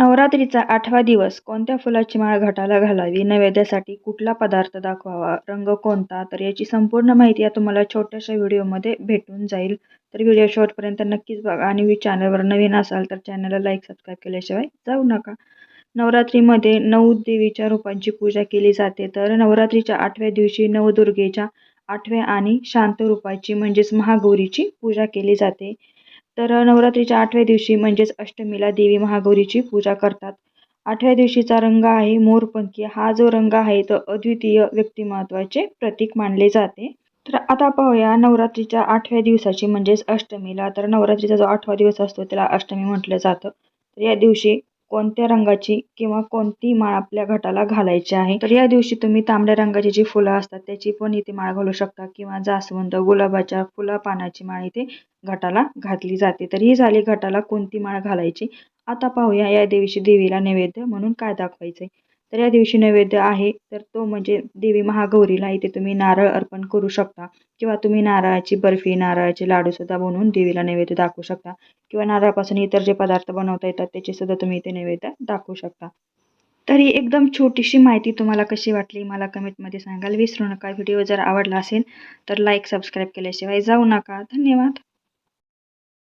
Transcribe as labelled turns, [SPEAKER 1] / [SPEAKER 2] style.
[SPEAKER 1] नवरात्रीचा आठवा दिवस कोणत्या फुलाची माळ घटाला घालावी? नैवेद्यासाठी कुठला पदार्थ दाखवावा? रंग कोणता? तर याची संपूर्ण माहिती या तुम्हाला छोट्याशा व्हिडिओमध्ये भेटून जाईल. तर व्हिडिओ शेवटपर्यंत नक्कीच बघा आणि मी चॅनलवर नवीन असाल तर चॅनलला लाईक सबस्क्राईब केल्याशिवाय जाऊ नका. नवरात्रीमध्ये नऊ देवीच्या रूपांची पूजा केली जाते. तर नवरात्रीच्या आठव्या दिवशी नवदुर्गेच्या आठव्या आणि शांत रूपाची म्हणजेच महागौरीची पूजा केली जाते. तर नवरात्रीच्या आठव्या दिवशी म्हणजेच अष्टमीला देवी महागौरीची पूजा करतात. आठव्या दिवशीचा रंग आहे मोरपंखी. हा जो रंग आहे तो अद्वितीय व्यक्तिमत्वाचे प्रतीक मानले जाते. तर आता पाहूया नवरात्रीच्या आठव्या दिवसाची म्हणजेच अष्टमीला. तर नवरात्रीचा जो आठवा दिवस असतो त्याला अष्टमी म्हटलं जातं. तर या दिवशी कोणत्या रंगाची किंवा कोणती माळ आपल्या घटाला घालायची आहे? तर या दिवशी तुम्ही तांबड्या रंगाची जी फुलं असतात त्याची पण इथे माळ घालू शकता. किंवा जास्वंद गुलाबाच्या फुला पानाची माळ इथे घटाला घातली जाते. तर ही झाली घटाला कोणती माळ घालायची? आता पाहूया. या दिवशी देवीला नैवेद्य म्हणून काय दाखवायचे तर या दिवशी नैवेद्य आहे. तर तो म्हणजे देवी महागौरीला इथे तुम्ही नारळ अर्पण करू शकता किंवा तुम्ही नारळाची बर्फी नारळाचे लाडूसुद्धा बनवून देवीला नैवेद्य दाखवू शकता किंवा नारळापासून इतर जे पदार्थ बनवता येतात त्याचे सुद्धा तुम्ही इथे नैवेद्य दाखवू शकता. तर ही एकदम छोटीशी माहिती तुम्हाला कशी वाटली मला कमेंटमध्ये सांगाल. विसरू नका. व्हिडिओ जर आवडला असेल तर लाईक सबस्क्राईब केल्याशिवाय जाऊ नका. धन्यवाद.